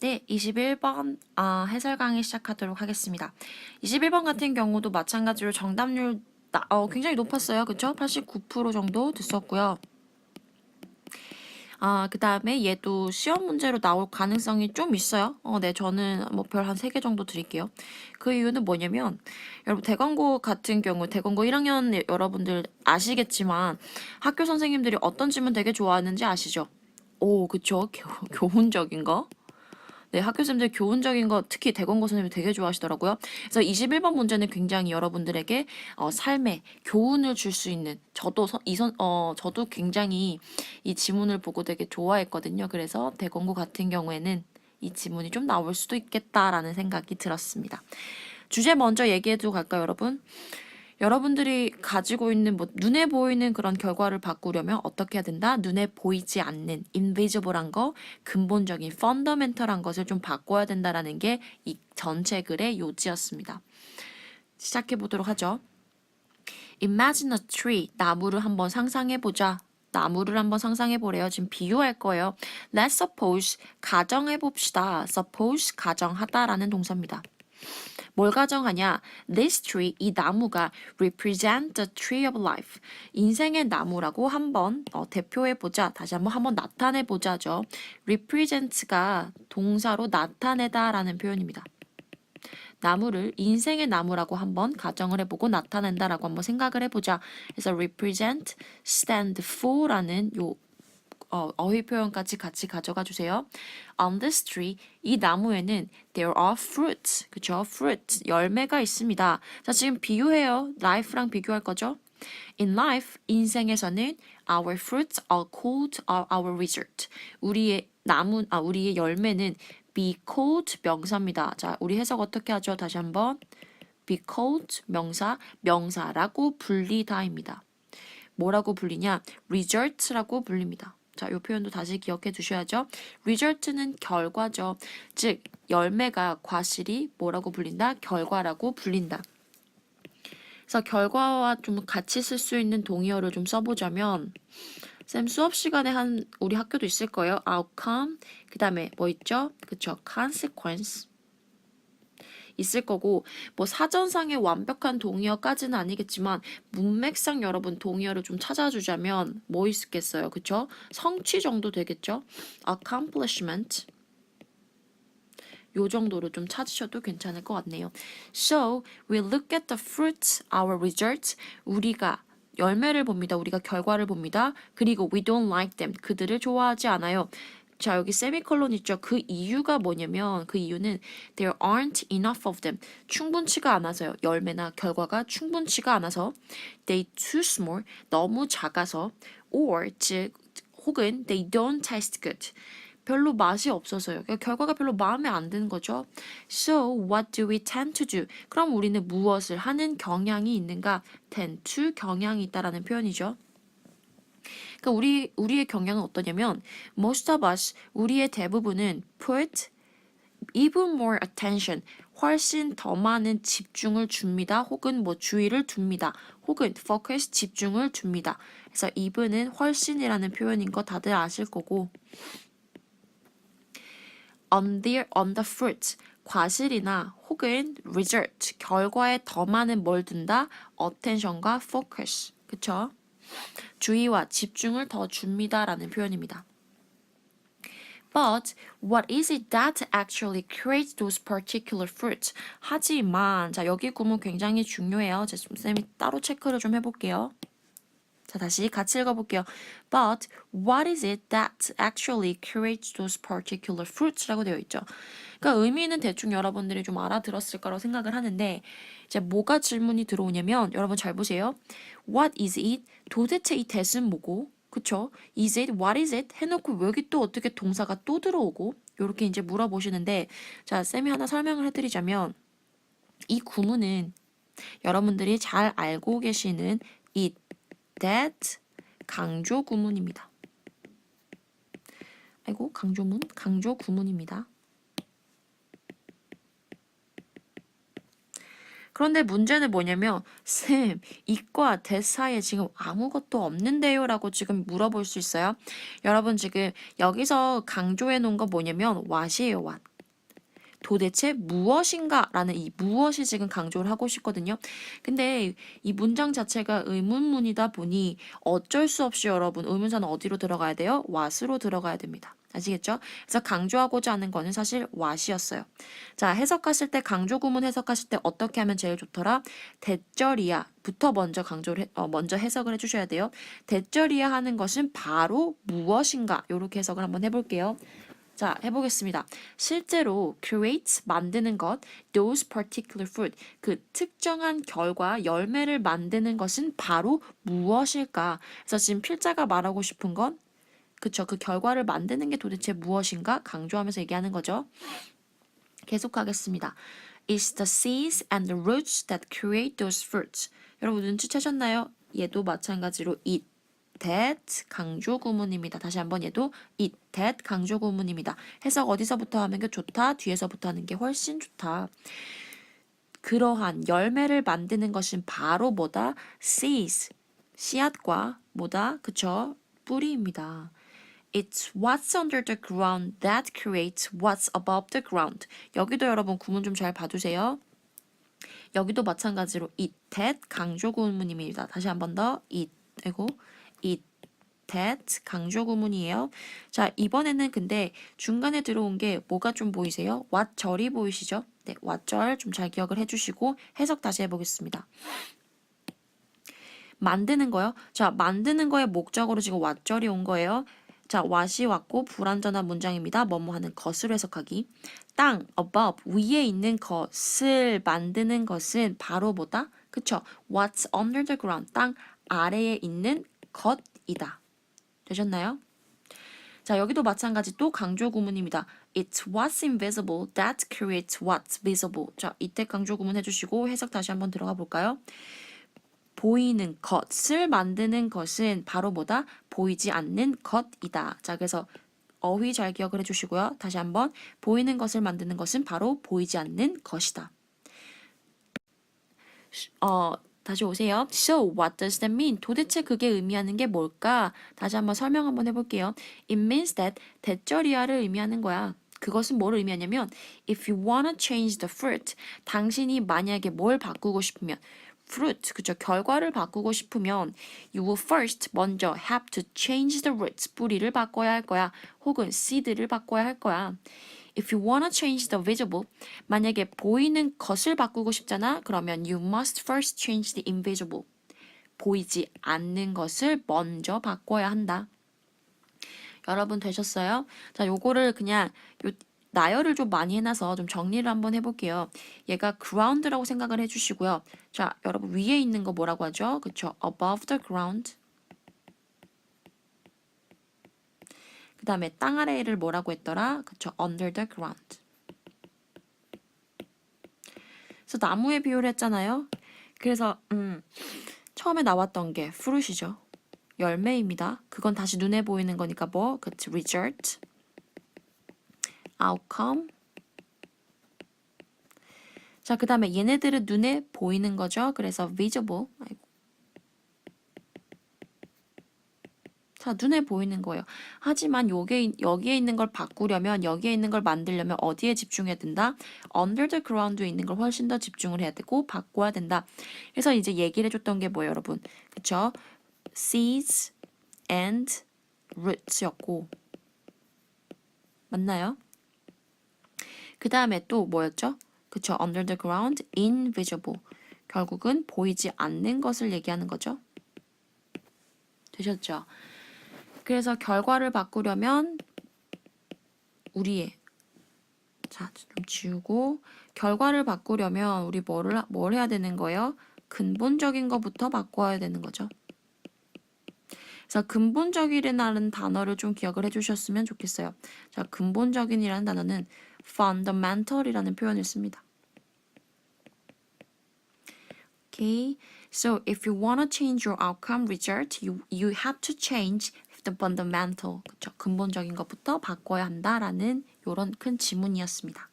네, 21번 아, 해설 강의 시작하도록 하겠습니다. 21번 같은 경우도 마찬가지로 정답률 나- 어, 굉장히 높았어요. 그쵸? 89% 정도 됐었고요. 아, 그 다음에 얘도 시험 문제로 나올 가능성이 좀 있어요. 어, 네, 저는 뭐 별한 3개 정도 드릴게요. 그 이유는 뭐냐면, 여러분, 대광고 같은 경우, 대광고 1학년 여러분들 아시겠지만, 학교 선생님들이 어떤 질문 되게 좋아하는지 아시죠? 오, 그쵸? 교, 교훈적인 거. 네, 학교 선생님들 교훈적인 거 특히 대건고 선생님이 되게 좋아하시더라고요. 그래서 21번 문제는 굉장히 여러분들에게 어, 삶에 교훈을 줄 수 있는 저도 서, 이선 어 저도 굉장히 이 지문을 보고 되게 좋아했거든요. 그래서 대건고 같은 경우에는 이 지문이 좀 나올 수도 있겠다라는 생각이 들었습니다. 주제 먼저 얘기해도 갈까요, 여러분? 여러분들이 가지고 있는 뭐 눈에 보이는 그런 결과를 바꾸려면 어떻게 해야 된다? 눈에 보이지 않는 invisible한 거, 근본적인 fundamental한 것을 좀 바꿔야 된다라는 게 이 전체 글의 요지였습니다. 시작해 보도록 하죠. Imagine a tree. 나무를 한번 상상해 보자. 나무를 한번 상상해 보래요. 지금 비유할 거예요. Let's suppose 가정해 봅시다. Suppose 가정하다라는 동사입니다. 뭘 가정하냐? This tree, 이 나무가 represent the tree of life. 인생의 나무라고 한번 어, 대표해 보자. 다시 한번 한번 나타내 보자죠. represent가 동사로 나타내다 라는 표현입니다. 나무를 인생의 나무라고 한번 가정을 해보고 나타낸다라고 한번 생각을 해보자. 그래서 represent, stand for라는 요 어, 어휘 표현까지 같이 가져가 주세요. On this tree, 이 나무에는 there are fruits, 그쵸? fruit, 열매가 있습니다. 자, 지금 비유해요. life랑 비교할 거죠? In life, 인생에서는 our fruits are called our result. 우리의 나무, 아, 우리의 열매는 be called 명사입니다. 자, 우리 해석 어떻게 하죠? 다시 한번. be called 명사, 명사라고 불리다입니다. 뭐라고 불리냐? result라고 불립니다. 자, 이 표현도 다시 기억해 두셔야죠. result는 결과죠. 즉, 열매가 과실이 뭐라고 불린다? 결과라고 불린다. 그래서 결과와 좀 같이 쓸 수 있는 동의어를 좀 써보자면 쌤 수업 시간에 한 우리 학교도 있을 거예요. outcome 그 다음에 뭐 있죠? 그쵸? consequence 있을 거고 뭐 사전상의 완벽한 동의어까지는 아니겠지만 문맥상 여러분 동의어를 좀 찾아주자면 뭐 있겠어요, 그쵸? 성취 정도 되겠죠? accomplishment 요 정도로 좀 찾으셔도 괜찮을 것 같네요. So we look at the fruits, our results. 우리가 열매를 봅니다. 우리가 결과를 봅니다. 그리고 we don't like them. 그들을 좋아하지 않아요. 자, 여기 세미콜론 있죠. 그 이유가 뭐냐면 그 이유는 there aren't enough of them. 충분치가 않아서요. 열매나 결과가 충분치가 않아서 they too small. 너무 작아서 or 즉 혹은 they don't taste good. 별로 맛이 없어서요. 그러니까 결과가 별로 마음에 안 드는 거죠. So what do we tend to do? 그럼 우리는 무엇을 하는 경향이 있는가? tend to 경향이 있다라는 표현이죠. 그러니까 우리 우리의 경향은 어떠냐면 most of us 우리의 대부분은 put even more attention 훨씬 더 많은 집중을 줍니다. 혹은 뭐 주의를 둡니다. 혹은 focus 집중을 줍니다. 그래서 even은 훨씬이라는 표현인 거 다들 아실 거고 on the on the fruit 과실이나 혹은 result 결과에 더 많은 뭘 둔다 attention과 focus 그쵸? 주의와 집중을 더 줍니다라는 표현입니다. But what is it that actually creates those particular fruits? 하지만 자 여기 구문 굉장히 중요해요. 제 쌤이 따로 체크를 좀 해볼게요. 자 다시 같이 읽어볼게요. But what is it that actually creates those particular fruits라고 되어 있죠. 그러니까 의미는 대충 여러분들이 좀 알아들었을 거라고 생각을 하는데 이제 뭐가 질문이 들어오냐면 여러분 잘 보세요. What is it? 도대체 이 that은 뭐고? 그쵸? Is it? What is it? 해놓고 여기 또 어떻게 동사가 또 들어오고 이렇게 이제 물어보시는데 자 쌤이 하나 설명을 해드리자면 이 구문은 여러분들이 잘 알고 계시는 it, that 강조 구문입니다. 아이고 강조문 강조 구문입니다. 그런데 문제는 뭐냐면 쌤 이과 대 사이에 지금 아무것도 없는데요 라고 지금 물어볼 수 있어요. 여러분 지금 여기서 강조해 놓은 거 뭐냐면 what이에요 what. 도대체 무엇인가 라는 이 무엇이 지금 강조를 하고 싶거든요. 근데 이 문장 자체가 의문문이다 보니 어쩔 수 없이 여러분 의문사는 어디로 들어가야 돼요? what으로 들어가야 됩니다. 아시겠죠? 그래서 강조하고자 하는 거는 사실 what이었어요. 자, 해석하실 때 강조 구문 해석하실 때 어떻게 하면 제일 좋더라? 대절이야 부터 먼저 강조를 해- 어, 먼저 해석을 해 주셔야 돼요. 대절이야 하는 것은 바로 무엇인가? 이렇게 해석을 한번 해 볼게요. 자, 해보겠습니다. 실제로 create 만드는 것, those particular fruit 그 특정한 결과 열매를 만드는 것은 바로 무엇일까? 그래서 지금 필자가 말하고 싶은 건 그쵸 그 결과를 만드는 게 도대체 무엇인가 강조하면서 얘기하는 거죠. 계속하겠습니다. It's the seeds and the roots that create those fruits. 여러분 눈치채셨나요? 얘도 마찬가지로 it, that 강조 구문입니다. 다시 한번 얘도 it, that 강조 구문입니다. 해석 어디서부터 하는 게 좋다? 뒤에서부터 하는 게 훨씬 좋다. 그러한 열매를 만드는 것은 바로 뭐다? seeds, 씨앗과 뭐다? 그쵸? 뿌리입니다. It's what's under the ground that creates what's above the ground. 여기도 여러분 구문 좀 잘 봐주세요. 여기도 마찬가지로 it, that 강조 구문입니다. 다시 한 번 더 it, 이고 it, that 강조 구문이에요. 자 이번에는 근데 중간에 들어온 게 뭐가 좀 보이세요? what 절이 보이시죠? 네, what 절좀 잘 기억을 해주시고 해석 다시 해보겠습니다. 만드는 거요. 자, 만드는 거의 목적으로 지금 왓절이 온 거예요. 자, 왓이 왔고 불완전한 문장입니다. 뭐뭐 하는 것으로 해석하기. 땅, above, 위에 있는 것을 만드는 것은 바로 뭐다? 그쵸? What's under the ground? 땅 아래에 있는 것이다. 되셨나요? 자, 여기도 마찬가지 또 강조 구문입니다. It's what's invisible that creates what's visible. 자, 이때 강조 구문 해주시고 해석 다시 한번 들어가 볼까요? 보이는 것을 만드는 것은 바로 뭐다? 보이지 않는 것이다. 자, 그래서 어휘 잘 기억을 해주시고요. 다시 한번 보이는 것을 만드는 것은 바로 보이지 않는 것이다. 어, 다시 오세요. So, what does that mean? 도대체 그게 의미하는 게 뭘까? 다시 한번 설명 한번 해볼게요. It means that 대절이야를 의미하는 거야. 그것은 뭘 의미하냐면 if you wanna change the fruit 당신이 만약에 뭘 바꾸고 싶으면 fruit 그죠 결과를 바꾸고 싶으면 you will first 먼저 have to change the roots 뿌리를 바꿔야 할 거야 혹은 seed를 바꿔야 할 거야 if you wanna change the visible 만약에 보이는 것을 바꾸고 싶잖아 그러면 you must first change the invisible 보이지 않는 것을 먼저 바꿔야 한다 여러분 되셨어요? 자, 요거를 그냥 요 나열을 좀 많이 해놔서 좀 정리를 한번 해볼게요. 얘가 ground라고 생각을 해주시고요. 자, 여러분 위에 있는 거 뭐라고 하죠? 그쵸? above the ground. 다음에 땅 아래를 뭐라고 했더라? 그쵸? under the ground. 그래서 나무에 비유를 했잖아요. 그래서 음, 처음에 나왔던 게 fruit이죠. 열매입니다. 그건 다시 눈에 보이는 거니까 뭐? 그치, result, outcome. 자, 그 다음에 얘네들은 눈에 보이는 거죠. 그래서 visible. 아이고. 자, 눈에 보이는 거예요. 하지만 요게, 여기에 있는 걸 바꾸려면, 여기에 있는 걸 만들려면 어디에 집중해야 된다? under the ground에 있는 걸 훨씬 더 집중을 해야 되고, 바꿔야 된다. 그래서 이제 얘기를 해줬던 게 뭐예요, 여러분? 그쵸? seeds and roots였고 맞나요? 그 다음에 또 뭐였죠? 그쵸? under the ground, invisible 결국은 보이지 않는 것을 얘기하는 거죠. 되셨죠? 그래서 결과를 바꾸려면 우리의 자, 좀 지우고 결과를 바꾸려면 우리 뭐를 뭘 해야 되는 거예요? 근본적인 것부터 바꿔야 되는 거죠. 그래서 근본적이라는 단어를 좀 기억을 해주셨으면 좋겠어요. 자, 근본적인이라는 단어는 fundamental이라는 표현을 씁니다. Okay, so if you want to change your outcome result, you you have to change the fundamental. 그쵸? 근본적인 것부터 바꿔야 한다라는 이런 큰 지문이었습니다.